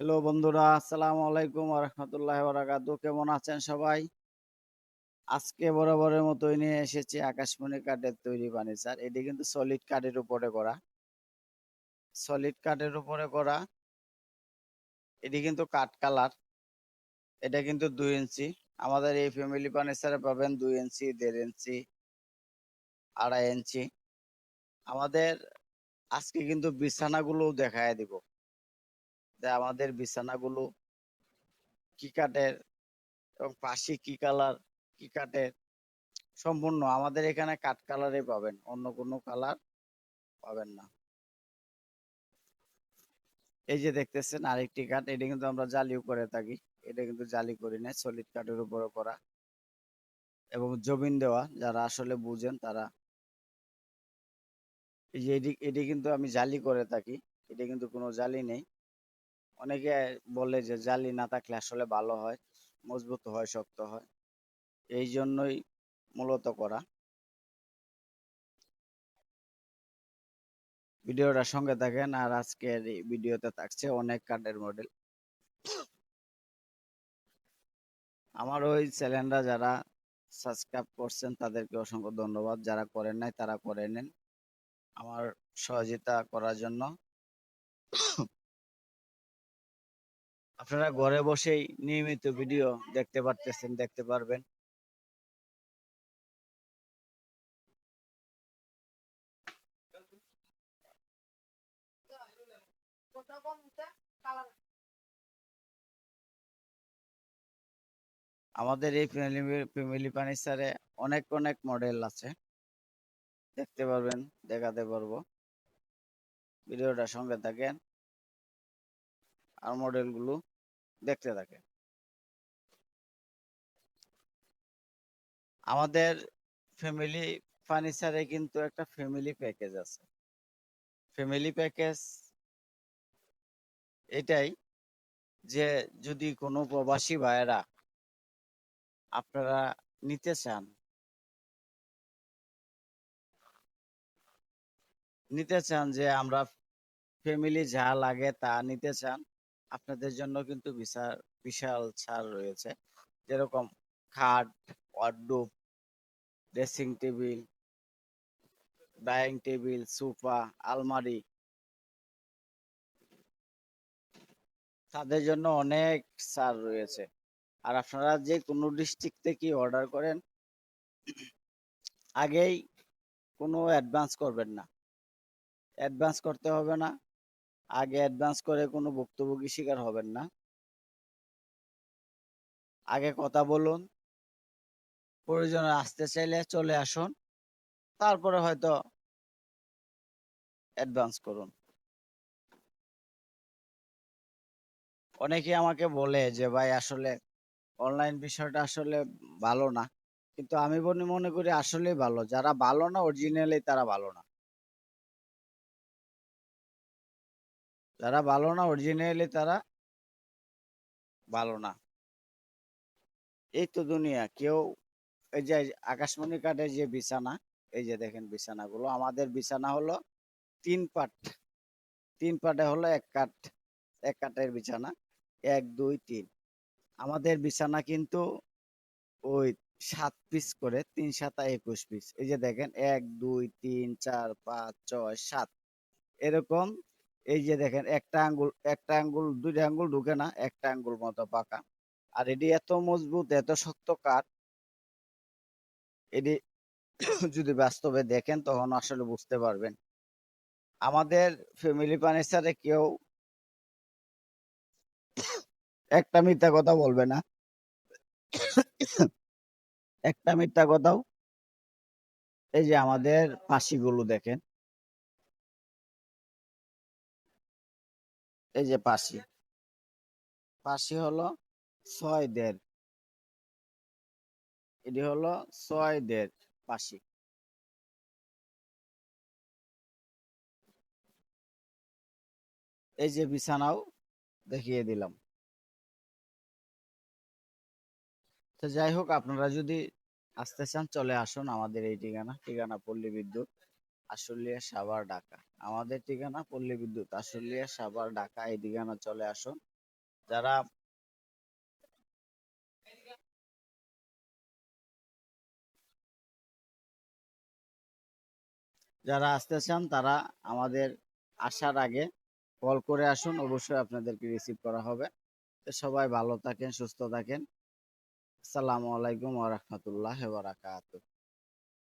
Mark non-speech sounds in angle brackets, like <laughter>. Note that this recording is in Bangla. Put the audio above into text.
হ্যালো বন্ধুরা, আসসালামু আলাইকুম রহমতুল্লাহ বারাকাতু কেমন আছেন সবাই? আজকে বরাবরের মতোই নিয়ে এসেছি আকাশমণি কাঠের তৈরি ফার্নিচার এটি কিন্তু সলিড কাঠের উপরে করা। সলিড কাঠের উপরে করা। এটি কিন্তু কাঠ কালার। এটা কিন্তু দুই ইঞ্চি। আমাদের এই ফ্যামিলি ফার্নিচারে পাবেন দুই ইঞ্চি, দেড় ইঞ্চি, আড়াই ইঞ্চি। আমাদের আজকে কিন্তু বিছানাগুলো দেখায় দিব। যে আমাদের বিছানাগুলো কি কাঠের এবং পাশে কি কালার, কি কাঠের? সম্পূর্ণ আমাদের এখানে কাঠ কালারে পাবেন, অন্য কোনো কালার পাবেন না। এই যে দেখতেছেন আরেকটি কাঠ, এটা কিন্তু আমরা জালিও করে থাকি, এটা কিন্তু জালি করি না, সলিড কাঠের উপরে করা। এবং জমিন দেওয়া, যারা আসলে বুঝেন তারা। এই যে এটি এটি কিন্তু আমি জালি করে থাকি, এটা কিন্তু কোনো জালি নেই। অনেকে বলে যে জালি না থাকলে আসলে ভালো হয়, মজবুত হয়, শক্ত হয়। এই জন্যই মূলত করা। ভিডিওটা সঙ্গে থাকেন আর আজকের ভিডিওতে থাকছে অনেক কাঠের মডেল আমার ওই চ্যানেলটা যারা সাবস্ক্রাইব করছেন তাদেরকে অসংখ্য ধন্যবাদ। যারা করেন নাই তারা করে নেন। আমার সহযোগিতা করার জন্য আপনারা ঘরে বসেই নিয়মিত ভিডিও দেখতে পারতেছেন, দেখতে পারবেন। আমাদের এই ফ্যামিলি ফার্নিচারে অনেক অনেক মডেল আছে। দেখতে পারবেন, দেখাতে পারব। ভিডিওটা সঙ্গে থাকেন। আর মডেলগুলো দেখতে থাকেন আমাদের ফ্যামিলি ফার্নিচারে কিন্তু একটা ফ্যামিলি প্যাকেজ আছে। ফ্যামিলি প্যাকেজ এটাই যে যদি কোনো প্রবাসী ভাইয়েরা আপনারা নিতে চান নিতে চান যে আমরা ফ্যামিলি যা লাগে তা নিতে চান আপনাদের জন্য কিন্তু বিশাল বিশাল ছাড় রয়েছে। যেরকম খাট wardrobe dressing table dining table sofa আলমারি। তাদের জন্য অনেক ছাড় রয়েছে। আর আপনারা যে কোনো ডিস্ট্রিক্ট থেকে অর্ডার করেন, আগেই কোনো অ্যাডভান্স করবেন না। অ্যাডভান্স করতে হবে না। আগে অ্যাডভান্স করে কোনো ভুক্তভোগী শিকার হবেন না। আগে কথা বলুন, প্রয়োজনে আসতে চাইলে চলে আসুন, তারপরে হয়তো অ্যাডভান্স করুন। অনেকে আমাকে বলে যে, ভাই, আসলে অনলাইন বিষয়টা আসলে ভালো না। কিন্তু আমি মনে করি আসলেই ভালো। যারা ভালো না অরিজিনালি তারা ভালো না। যারা ভালো না অরিজিনালি তারা ভালো না। এই তো দুনিয়া, কেউ এই যে আকাশমণি কাঠের যে বিছানা, এই যে দেখেন বিছানাগুলো, আমাদের বিছানা হলো তিন পাট। তিন পাটে হলো এক কাঠ, এক কাঠের বিছানা, এক, দুই, তিন। আমাদের বিছানা কিন্তু ওই সাত পিস করে, তিন সাতা একুশ পিস এই যে দেখেন, এক, দুই, তিন, চার, পাঁচ, ছয়, সাত। এরকম এই যে দেখেন, একটা আঙ্গুল একটা আঙ্গুল, দুইটা আঙ্গুল ঢুকে না, একটা আঙ্গুল মতো পাকা। আর এটি এত মজবুত, এত শক্ত কাঠ, এটি <coughs> যদি বাস্তবে দেখেন, তখন আসলে বুঝতে পারবেন। আমাদের ফ্যামিলি ফার্নিচারে কেউ <coughs> একটা মিথ্যা কথা বলবে না। <coughs> একটা মিথ্যা কথাও এই যে আমাদের পাশিগুলো দেখেন এই যে পাশি। পাশি হলো ছয় দেড় এটি হলো ছয় দেড় পাশি। এই যে বিছানাও দেখিয়ে দিলাম। তো যাই হোক, আপনারা যদি আসতে চান, চলে আসুন। আমাদের এই ঠিকানা ঠিকানা পল্লী বিদ্যুৎ। আশুলিয়া সাভার, ঢাকা। আমাদের ঠিকানা পল্লী বিদ্যুৎ, আশুলিয়া সাভার, ঢাকা। এই ঠিকানা চলে আসুন। যারা যারা আসতে চান, তারা আমাদের আসার আগে কল করে আসুন। অবশ্যই আপনাদেরকে রিসিভ করা হবে। তো সবাই ভালো থাকেন, সুস্থ থাকেন। আসসালামু আলাইকুম ওয়া বারাকাতুহু।